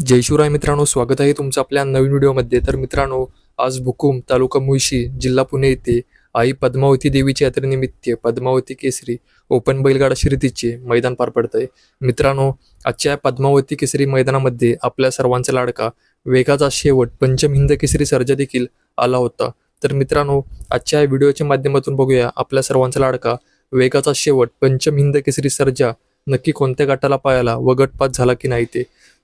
जय शिवराय मित्रांनो स्वागत आहे तुमचं आपल्या नवीन व्हिडिओमध्ये. तर मित्रांनो आज भुकुम तालुका मुळशी जिल्हा पुणे येथे आई पद्मावती देवीच्या यात्रेनिमित्त पद्मावती केसरी ओपन बैलगाडा शर्यतीचे मैदान पार पडत आहे मित्रांनो आजच्या पद्मावती केसरी मैदानामध्ये आपल्या सर्वांचा लाडका वेगाचा शेवट पंचम हिंद केसरी सर्जा देखील आला होता. तर मित्रांनो आजच्या व्हिडिओच्या माध्यमातून बघूया आपल्या सर्वांचा लाडका वेगाचा शेवट पंचम हिंद केसरी सर्जा नक्की कोणत्या गटाला पायाला व गटपात झाला की नाही ते.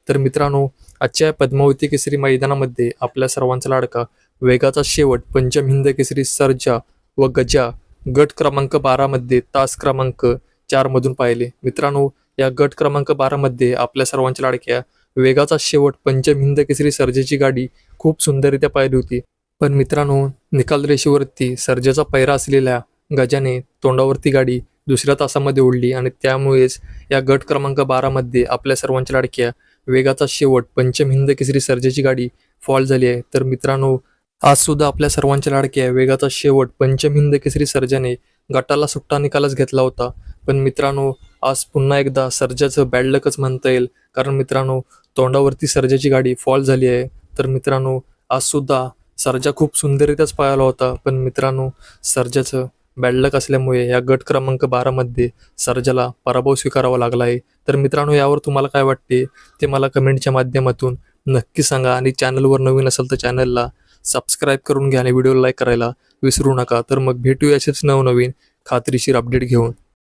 तर मित्रांनो आजच्या पद्मावती केसरी मैदानामध्ये आपल्या सर्वांचा लाडका वेगाचा शेवट पंचम हिंद केसरी सर्जा व गजा गट क्रमांक बारामध्ये तास क्रमांक चारमधून पाहिले. मित्रांनो या गट क्रमांक बारामध्ये आपल्या सर्वांच्या लाडक्या वेगाचा शेवट पंचम हिंद केसरी सर्जेची गाडी खूप सुंदररित्या पाहिली होती. पण मित्रांनो निकाल रेषेवरती सर्जेचा पैरा असलेल्या गजाने तोंडावरती गाडी दुसऱ्या तासामध्ये ओढली आणि त्यामुळेच या गट क्रमांक बारामध्ये आपल्या सर्वांच्या लाडक्या वेगाचा शेवट पंचम हिंद केसरी सर्जेची गाडी फॉल झाली आहे. तर मित्रांनो आज सुद्धा आपल्या सर्वांच्या लाडक्या वेगाचा शेवट पंचम हिंद केसरी सर्जाने गटाला सुट्टा निकालच घेतला होता. पण मित्रांनो आज पुन्हा एकदा सर्जाचं बॅड लकच म्हणता येईल. कारण मित्रांनो तोंडावरती सर्जाची गाडी फॉल झाली आहे. तर मित्रांनो आज सुद्धा सर्जा खूप सुंदररित्याच पाहायला होता. पण मित्रांनो सर्जाचं बॅडलक असल्यामुळे या गट क्रमांक बारामध्ये सर्जाला पराभव स्वीकारावा लागला आहे तर मित्रांनो यावर तुम्हाला काय वाटते? ते मला कमेंटच्या माध्यमातून नक्की सांगा आणि चॅनलवर नवीन असेल तर चॅनलला सबस्क्राईब करून घ्या आणि व्हिडिओ लाईक करायला विसरू नका. तर मग भेटूया असेच नवनवीन खात्रीशीर अपडेट घेऊन.